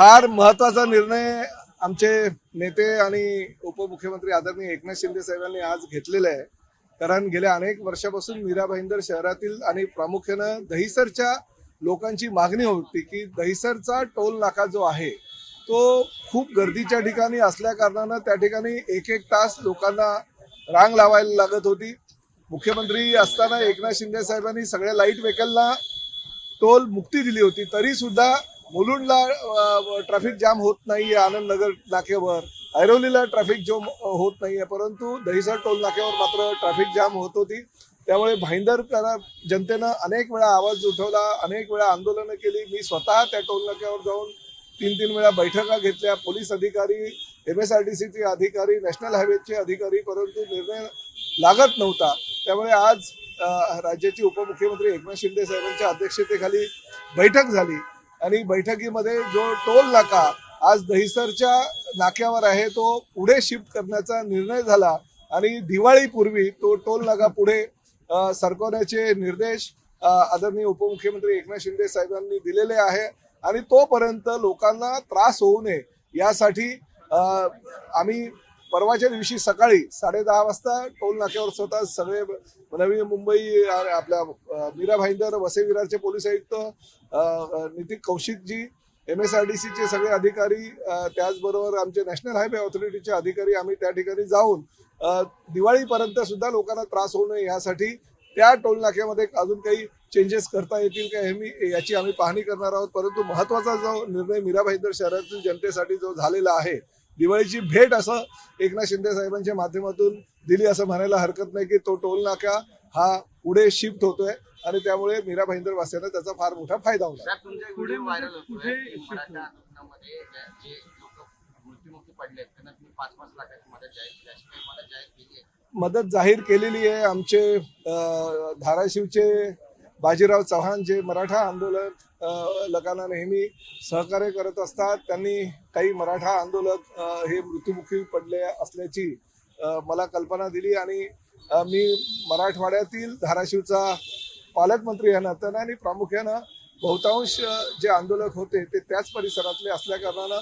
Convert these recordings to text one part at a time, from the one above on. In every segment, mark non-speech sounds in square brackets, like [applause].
फार महत्त्वाचा निर्णय आमचे नेते आणि उपमुख्यमंत्री आदरणीय एकनाथ शिंदे साहेबांनी आज घेतलेला आहे. कारण गेल्या अनेक वर्षापासून मीरा भाईंदर शहरातील आणि प्रामुख्यानं दहिसरच्या लोकांची मागणी होती की दहिसरचा टोल नाका जो आहे तो खूप गर्दीच्या ठिकाणी असल्या कारणानं त्या ठिकाणी एक एक तास लोकांना रांग लावायला लागत होती. मुख्यमंत्री असताना एकनाथ शिंदे साहेबांनी सगळ्या लाइट व्हेकलला टोल मुक्ती दिली होती. तरी सुद्धा मुलुंडला ट्रॅफिक जाम होत नाहीये आनंद नगर नाक्यावर. ऐरोलीला ट्रॅफिक जाम होत नाहीये परंतु दहिसर टोल नाक्यावर मात्र ट्रॅफिक जाम होत होती. त्यामुळे भाईंदर जनतेनं अनेक वेळा आवाज उठवला अनेक वेळा आंदोलनं केली. मी स्वतः त्या टोल नाक्यावर जाऊन तीन तीन वेळा बैठका घेतल्या. पोलीस अधिकारी एम एस आर टी सीचे अधिकारी नॅशनल हायवेचे अधिकारी परंतु निर्णय लागत नव्हता. त्यामुळे आज राज्याचे उपमुख्यमंत्री एकनाथ शिंदे साहेबांच्या अध्यक्षतेखाली बैठक झाली. आणि बैठकीमध्ये जो टोल नाका आज दहिसरच्या नाक्यावर आहे तो पुढे शिफ्ट करण्याचा निर्णय झाला. आणि दिवाळीपूर्वी तो टोल नाका पुढे सरकवण्याचे निर्देश आदरणीय उपमुख्यमंत्री एकनाथ शिंदे साहेबांनी दिलेले आहे. आणि तोपर्यंत लोकांना त्रास होऊ नये. यासाठी आम्ही परवाच्या दिवशी सकाळी साडे दहा वाजता टोल नाक्यावर स्वतः सगळे नवी मुंबई आपल्या मीरा भाईंदर वसे विरारचे पोलीस आयुक्त Nitin Kaushik ji M S R D सीचे सगळे अधिकारी त्याचबरोबर आमचे नॅशनल हायवे ऑथॉरिटीचे अधिकारी आम्ही त्या ठिकाणी जाऊन दिवाळीपर्यंत सुद्धा लोकांना त्रास होऊ नये यासाठी त्या टोल नाक्यामध्ये अजून काही चेंजेस करता येतील का हे मी याची आम्ही पाहणी करणार आहोत. परंतु महत्त्वाचा जो निर्णय मीरा भाईंदर शहरातील जनतेसाठी जो झालेला आहे दिवाळीची भेट असं एकनाथ शिंदे साहेबांच्या माध्यमातून दिली असं म्हणायला हरकत नाही की तो टोल नाका हा पुढे शिफ्ट होतोय आणि त्यामुळे मीरा भाईंदर वासियांना त्याचा फार मोठा फायदा म्हणजे लाखाची मदत जाहीर केली अशी काही मदत जाहीर केली आहे. मदत जाहीर केलेली आहे आमचे धाराशिवचे बाजीराव चव्हाण जे मराठा आंदोलन अ, लोकांना नेहमी सहकार्य करत असतात त्यांनी काही मराठा आंदोलक हे मृत्युमुखी पडले असल्याची मला कल्पना दिली आणि मी मराठवाड्यातील धाराशिवचा पालकमंत्री या नात्यानं आणि प्रामुख्यानं बहुतांश जे आंदोलक होते ते त्याच परिसरातले असल्याकारणानं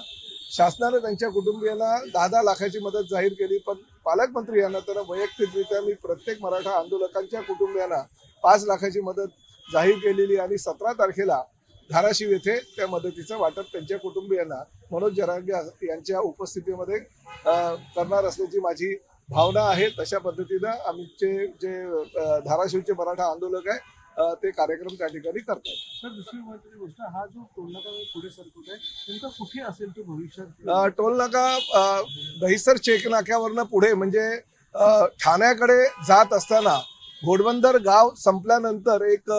शासनानं त्यांच्या कुटुंबियांना दहा दहा लाखाची मदत जाहीर केली पण पालकमंत्री या नात्यानं वैयक्तिकरित्या मी प्रत्येक मराठा आंदोलकांच्या कुटुंबियांना पाच लाखाची मदत जाहीर केलेली आणि सतरा तारखेला धाराशिव येथे त्या मदतीचं वाटप त्यांच्या कुटुंबियांना मनोज जरांगे यांच्या उपस्थितीमध्ये करणार असल्याची माझी भावना आहे. तशा पद्धतीनं आमचे जे धाराशिवचे मराठा आंदोलक आहे ते कार्यक्रम त्या ठिकाणी करतात सर दुसरी महत्वाची गोष्ट हा जो टोल नाका पुढे सरकत आहे नेमका कुठे असेल तो भविष्यात? टोल नाका दहिसर चेक नाक्यावरनं पुढे म्हणजे ठाण्याकडे जात असताना घोडबंदर गाव संपल्यानंतर एक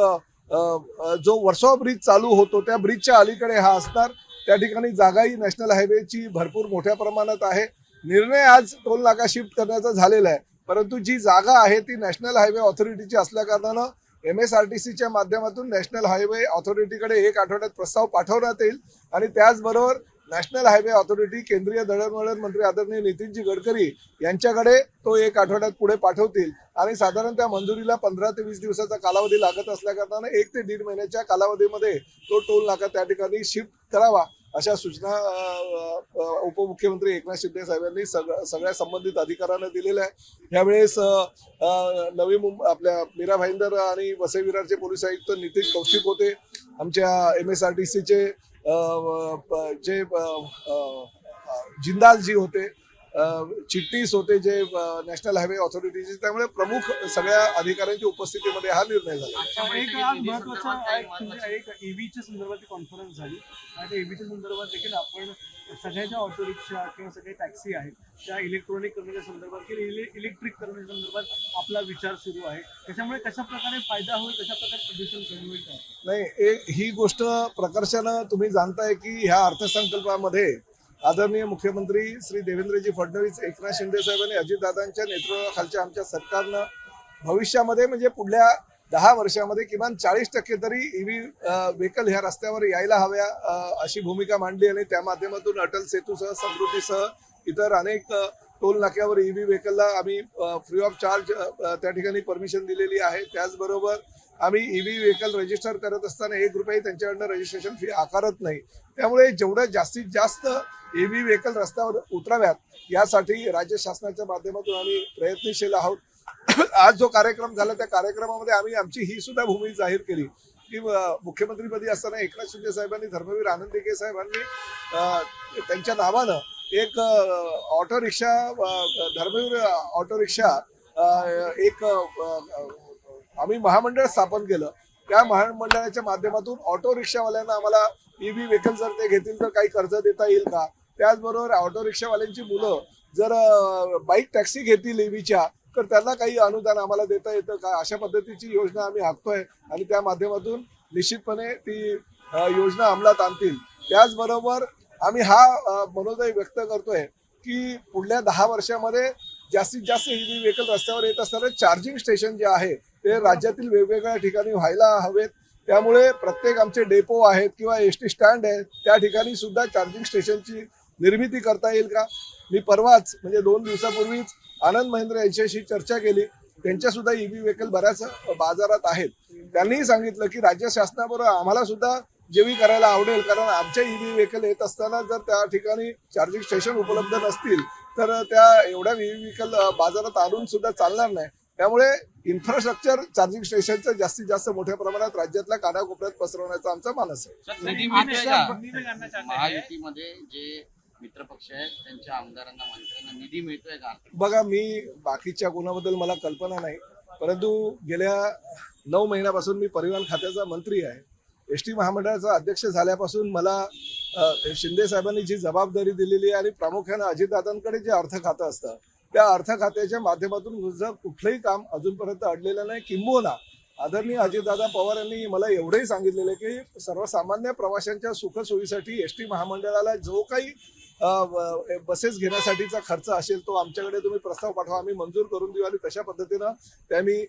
जो वर्सोवा ब्रिज चालू होतो त्या ब्रिजच्या अलीकडे हा असणार. त्या ठिकाणी जागाही नॅशनल हायवेची भरपूर मोठ्या प्रमाणात आहे. निर्णय आज टोल नाका शिफ्ट करण्याचा झालेला आहे. परंतु जी जागा आहे ती नॅशनल हायवे ऑथॉरिटीची असल्या कारणानं एम एस आर टी सीच्या माध्यमातून नॅशनल हायवे ऑथॉरिटीकडे एक आठवड्यात प्रस्ताव पाठवण्यात येईल. आणि त्याचबरोबर नॅशनल हायवे ऑथॉरिटी केंद्रीय दळणवळण मंत्री आदरणीय नितीनजी गडकरी यांच्याकडे तो एक आठवड्यात पुढे पाठवतील. आणि साधारण त्या मंजुरीला पंधरा ते वीस दिवसाचा कालावधी लागत असल्याकारणाने एक ते दीड महिन्याच्या कालावधीमध्ये तो टोल नाका त्या ठिकाणी शिफ्ट करावा अशा सूचना उपमुख्यमंत्री एकनाथ शिंदे साहेबांनी सग सगळ्या संबंधित अधिकाऱ्यांना दिलेल्या आहे. यावेळेस नवी मुंबई आपल्या मीरा भाईंदर आणि वसई विरारचे पोलीस आयुक्त नितीन कौशिक होते. आमच्या एम एस आर टी सीचे जे अ, जिंदालजी होते चिट्टीस होते जे नॅशनल हायवे ऑथॉरिटीचे त्यामुळे प्रमुख सगळ्या अधिकाऱ्यांच्या उपस्थितीमध्ये हा निर्णय झाला. एक बैठकीत म्हणजे संदर्भात ईव्हीच्या संदर्भात कॉन्फरन्स झाली. आणि ईव्हीच्या संदर्भात देखील आपण सगळ्या ज्या ऑटो रिक्षा किंवा सगळ्या टॅक्सी आहेत त्या इलेक्ट्रॉनिक करण्याच्या संदर्भात किंवा इले इलेक्ट्रिक करण्याच्या संदर्भात आपला विचार सुरू आहे. त्याच्यामुळे कशा प्रकारे फायदा होईल कशा प्रकारे प्रदूषण कमी होईल नाही एक ही गोष्ट प्रकर्षानं तुम्ही जाणताय की ह्या अर्थसंकल्पामध्ये आदरणीय मुख्यमंत्री श्री देवेंद्रजी फडणवीस एकनाथ शिंदे साहेब आणि अजितदादांच्या नेतृत्वाखालच्या आमच्या सरकारनं भविष्यामध्ये म्हणजे पुढल्या दहा वर्षामध्ये किमान चाळीस टक्के तरी ईव्ही व्हेकल ह्या रस्त्यावर यायला हव्या अशी भूमिका मांडली आणि त्या माध्यमातून अटल सेतूसह समृद्धीसह इतर अनेक टोल नाक्यावर ईव्ही व्हेकलला आम्ही फ्री ऑफ चार्ज त्या ठिकाणी परमिशन दिलेली आहे. त्याचबरोबर आम्ही ईव्ही व्हेकल रजिस्टर करत असताना एक रुपये त्यांच्याकडनं रजिस्ट्रेशन फी आकारत नाही. त्यामुळे जेवढं जास्तीत जास्त ईव्ही व्हेकल रस्त्यावर उतराव्यात यासाठी राज्य शासनाच्या माध्यमातून आम्ही प्रयत्नशील आहोत. [laughs] आज जो कार्यक्रम झाला त्या कार्यक्रमामध्ये आम्ही आमची ही सुद्धा भूमी जाहीर केली. की मुख्यमंत्रीपदी असताना एकनाथ शिंदे साहेबांनी धर्मवीर आनंद दिघे साहेबांनी त्यांच्या नावानं एक auto rickshaw Dharmaveer auto rickshaw एक आम्ही महामंडळ स्थापन केलं. त्या महामंडळाच्या माध्यमातून ऑटो रिक्षावाल्यांना आम्हाला ईव्ही व्हेकल जर ते घेतील तर काही कर्ज देता येईल का? त्याचबरोबर ऑटो रिक्षावाल्यांची मुलं जर बाईक टॅक्सी घेतील ईव्हीच्या तर त्यांना काही अनुदान आम्हाला देता येतं. का अशा पद्धतीची योजना आम्ही आखतोय आणि त्या माध्यमातून निश्चितपणे ती योजना अंमलात आणतील. त्याचबरोबर आम्ही हा मनोदय व्यक्त करतोय की पुढल्या दहा वर्षामध्ये जास्तीत जास्त ईव्ही व्हेकल रस्त्यावर येत असताना चार्जिंग स्टेशन जे आहे ते राज्यातील वेगवेगळ्या ठिकाणी व्हायला हवेत. त्यामुळे प्रत्येक आमचे डेपो आहेत किंवा एस टी स्टँड आहेत त्या ठिकाणी सुद्धा चार्जिंग स्टेशनची निर्मिती करता येईल का? मी परवाच म्हणजे दोन दिवसापूर्वीच आनंद महिंद्र यांच्याशी चर्चा केली. त्यांच्या सुद्धा ईव्ही व्हेकल बऱ्याच बाजारात आहेत. त्यांनीही सांगितलं की राज्य शासनाबरोबर आम्हाला सुद्धा जेवी करायला आवडेल. कारण आमच्या ईव्ही व्हेकल येत असताना जर त्या ठिकाणी चार्जिंग स्टेशन उपलब्ध नसतील तर त्या एवढ्या ईव्ही व्हेकल बाजारात आणून सुद्धा चालणार नाही. त्यामुळे इन्फ्रास्ट्रक्चर चार्जिंग स्टेशनचं जास्तीत जास्त मोठ्या प्रमाणात राज्यातल्या कानाकोपऱ्यात पसरवण्याचा आमचा मानस आहे. मित्रपक्ष आहेत त्यांच्या आमदारांना मंत्र्यांना निधी मिळतोय का? बघा मी बाकीच्या कोणाबद्दल मला कल्पना नाही परंतु गेल्या नऊ महिन्यापासून मी परिवहन खात्याचा मंत्री आहे. एस टी महामंडळाचा अध्यक्ष झाल्यापासून मला शिंदे साहेबांनी जी जबाबदारी दिलेली आहे आणि प्रामुख्यानं अजितदादांकडे जे अर्थ खातं असतं त्या अर्थ खात्याच्या माध्यमातून माझं कुठलंही काम अजूनपर्यंत अडलेलं नाही. किंबहुना आदरणीय अजितदादा पवार यांनी मला एवढंही सांगितलेलं आहे की सर्वसामान्य प्रवाशांच्या सुखसोयीसाठी एस टी महामंडळाला जो काही बसेस घेण्यासाठीचा खर्च असेल तो आमच्याकडे तुम्ही प्रस्ताव पाठवा. आम्ही मंजूर करून देऊ आणि तशा पद्धतीनं त्यांनी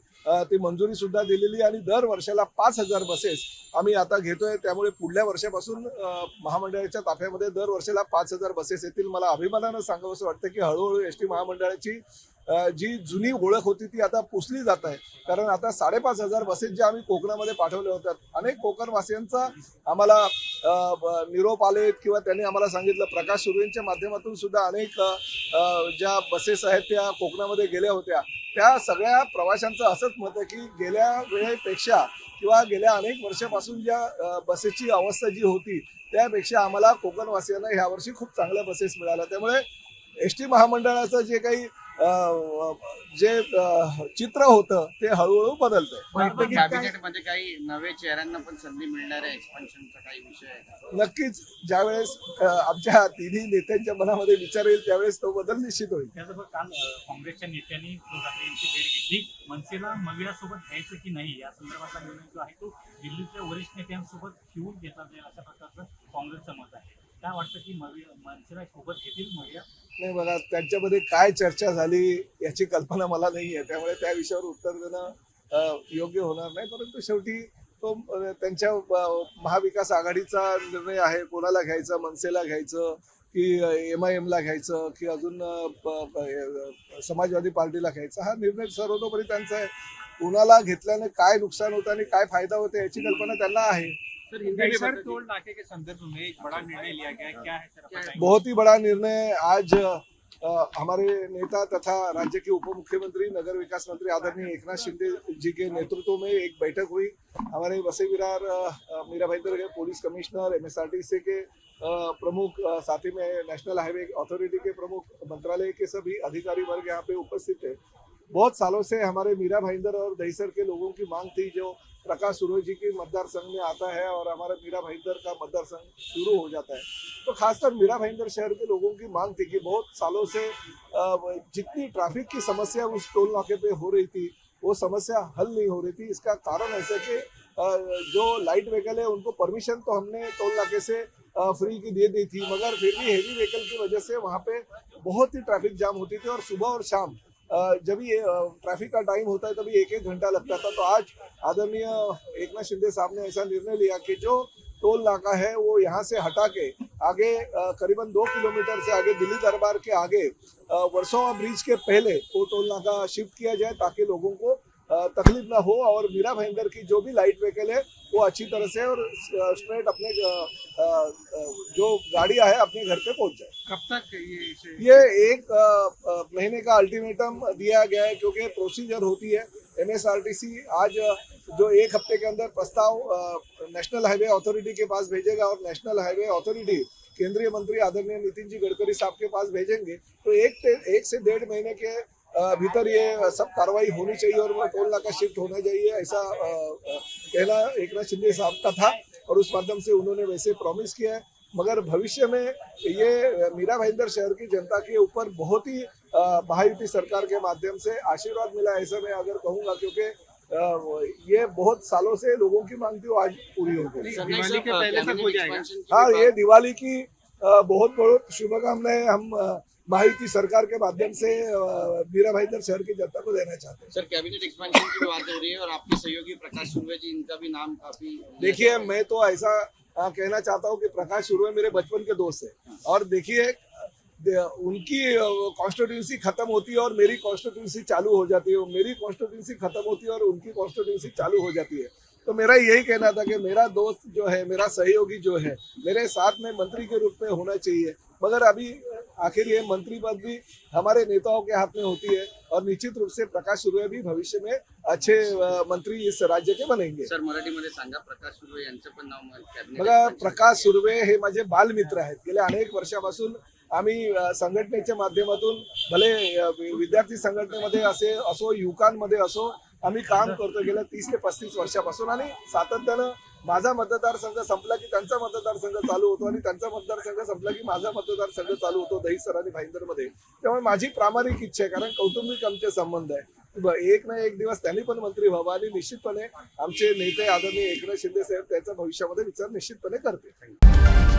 ती मंजुरी सुद्धा दिलेली आणि दर वर्षाला पाच हजार बसेस आम्ही आता घेतोय. त्यामुळे पुढल्या वर्षापासून महामंडळाच्या ताफ्यामध्ये दर वर्षाला पाच हजार बसेस येतील. मला अभिमानानं सांगावं असं वाटतं की हळूहळू एस टी महामंडळाची जी जुनी ओळख होती ती आता पुसली जात आहे. कारण आता साडेपाच हजार बसेस ज्या आम्ही कोकणामध्ये पाठवल्या होत्या अनेक कोकणवासियांचा आम्हाला निरोप आले किंवा त्यांनी आम्हाला सांगितलं. प्रकाश सुर्वेंच्या माध्यमातून सुद्धा अनेक ज्या बसेस आहेत त्या कोकणामध्ये गेल्या होत्या. त्या सगळ्या प्रवाशांचं असंच मत आहे की गेल्या वेळेपेक्षा किंवा गेल्या अनेक वर्षापासून ज्या बसेसची अवस्था जी होती त्यापेक्षा आम्हाला कोकणवासियांना ह्या वर्षी खूप चांगल्या बसेस मिळाल्या. त्यामुळे एस टी महामंडळाचं जे काही जे चित्र होतं ते हळूहळू बदलतंय. काही नवे चेहऱ्यांना पण संधी मिळणार आहे एक्सपान्शनचा काही विषय? नक्कीच ज्यावेळेस आमच्या तिन्ही नेत्यांच्या मनामध्ये विचार येईल त्यावेळेस तो बदल निश्चित होईल. काल काँग्रेसच्या नेत्यांनी उद्धव ठाकरे यांची भेट घेतली. मनसेला मवियासोबत घ्यायचं की नाही या संदर्भातला निर्णय जो आहे तो दिल्लीतल्या वरिष्ठ नेत्यांसोबत घेऊन घेतला जाईल अशा प्रकारचं काँग्रेसचं मत आहे. काय वाटतं की मनसेला सोबत घेतील मविया नाही बघा त्यांच्यामध्ये काय चर्चा झाली याची कल्पना मला नाही आहे. त्यामुळे त्या विषयावर उत्तर देणं योग्य होणार नाही. परंतु शेवटी तो त्यांच्या महाविकास आघाडीचा निर्णय आहे. कोणाला घ्यायचा? मनसेला घ्यायचं? की एम आय एमला घ्यायचं? की अजून समाजवादी पार्टीला घ्यायचा? हा निर्णय सर्वतोपरी त्यांचा आहे. कोणाला घेतल्याने काय नुकसान होतं आणि काय फायदा होतो याची कल्पना त्यांना आहे. सर टोल नाके के संदर्भ में एक बड़ा निर्णय लिया गया क्या है सर बहुत ही बड़ा निर्णय आज हमारे नेता तथा राज्य के उप मुख्यमंत्री नगर विकास मंत्री आदरणीय एकनाथ शिंदे जी के नेतृत्व में एक बैठक हुई। हमारे वसई विरार मीरा भाईंदर के पुलिस कमिश्नर एमएसआरटीसी के प्रमुख साथ ही में नेशनल हाईवे अथॉरिटी के प्रमुख मंत्रालय के सभी अधिकारी वर्ग यहाँ पे उपस्थित थे। बहुत सालों से हमारे मीरा भाईंदर और दहीसर के लोगों की मांग थी, जो प्रकाश सूर्य जी की मतदार संघ में आता है और हमारा मीरा भाईंदर का मतदार संघ शुरू हो जाता है। तो खासकर मीरा भाईंदर शहर के लोगों की मांग थी कि बहुत सालों से जितनी ट्रैफ़िक की समस्या उस टोल नाके पे हो रही थी, वो समस्या हल नहीं हो रही थी। इसका कारण ऐसा कि जो लाइट व्हीकल है, उनको परमिशन तो हमने टोल नाके से फ्री की दे दी थी, मगर फिर भी हेवी व्हीकल की वजह से वहाँ पे बहुत ही ट्रैफ़िक जाम होती थी और सुबह और शाम जब ये ट्रैफ़िक का टाइम होता है, तभी एक एक घंटा लगता था। तो आज आदरणीय एक नाथ शिंदे साहब ने ऐसा निर्णय लिया कि जो टोल नाका है, वो यहाँ से हटा के आगे करीबन दो किलोमीटर से आगे, दिल्ली दरबार के आगे वर्सोवा ब्रिज के पहले वो टोल नाका शिफ्ट किया जाए, ताकि लोगों को तकलीफ़ ना हो और मीरा भाईंदर की जो भी लाइट व्हीकल है वो अच्छी तरह से और स्ट्रेट अपने जो गाड़ियाँ है अपने घर पे पहुँच जाए। कब तक ये ये एक महीने का अल्टीमेटम दिया गया है क्योंकि प्रोसीजर होती है। एमएसआरटीसी आज जो एक हफ़्ते के अंदर प्रस्ताव नेशनल हाईवे अथॉरिटी के पास भेजेगा और नेशनल हाईवे अथॉरिटी केंद्रीय मंत्री आदरणीय नितिन जी गडकरी साहब के पास भेजेंगे तो एक एक से डेढ़ महीने के भीतर ये सब कार्रवाई होनी चाहिए और वो टोल नाका शिफ्ट होना चाहिए ऐसा कहना एक नाथ शिंदे साहब का था और उस माध्यम से उन्होंने वैसे प्रॉमिस किया है। मगर भविष्य में ये मीरा भाईंदर शहर की जनता के ऊपर बहुत ही महायुति सरकार के माध्यम से आशीर्वाद मिला ऐसा मैं अगर कहूँगा क्योंकि ये बहुत सालों से लोगों की मांग थी वो आज पूरी हो गई। हो हाँ ये दिवाली की बहुत बहुत शुभकामनाएँ हम महायुति सरकार के माध्यम से मीरा भाईंदर शहर की जनता को देना चाहते हैं। सर कैबिनेट एक्सपेंशन की बात हो रही है और आपके सहयोगी प्रकाश सुर्वे जी इनका भी नाम काफ़ी देखिए मैं तो ऐसा कहना चाहता हूँ कि प्रकाश सुरवे मेरे बचपन के दोस्त है। और देखिए उनकी कॉन्स्टिट्यूंसी खत्म होती है और मेरी कॉन्स्टिट्यूंसी चालू हो जाती है। मेरी कॉन्स्टिट्यूंसी खत्म होती है और उनकी कॉन्स्टिट्यूंसी चालू हो जाती है। तो मेरा यही कहना था कि मेरा दोस्त जो है मेरा सहयोगी जो है मेरे साथ में मंत्री के रूप में होना चाहिए। मगर अभी आखिर ये मंत्री पद भी हमारे नेताओं के हाथ में होती है और निश्चित रूप से प्रकाश सुर्वे भी भविष्य में अच्छे मंत्री इस राज्य के बनेंगे। सर मराठीमध्ये सांगा प्रकाश सुर्वे यांचं पण नाव बघा प्रकाश सुर्वे हे माझे बालमित्र आहेत. गेल्या अनेक वर्षापासून आम्ही संघटनेच्या माध्यमातून भले विद्यार्थी संघटनेमध्ये असे असो युवकांमध्ये असो आम्ही काम करतो गेल्या तीस ते पस्तीस वर्षापासून आणि सातत्यानं माझा मतदारसंघ संपला की त्यांचा मतदारसंघ चालू होतो आणि त्यांचा मतदारसंघ संपला की माझा मतदारसंघ चालू होतो दहीसर आणि भाईंदरमध्ये. त्यामुळे माझी प्रामाणिक इच्छा आहे कारण कौटुंबिक आमचे संबंध आहे. एक ना एक दिवस त्यांनी पण मंत्री व्हावा आणि निश्चितपणे आमचे नेते आदरणीय एकनाथ शिंदे साहेब त्याचा भविष्यामध्ये विचार निश्चितपणे करतील.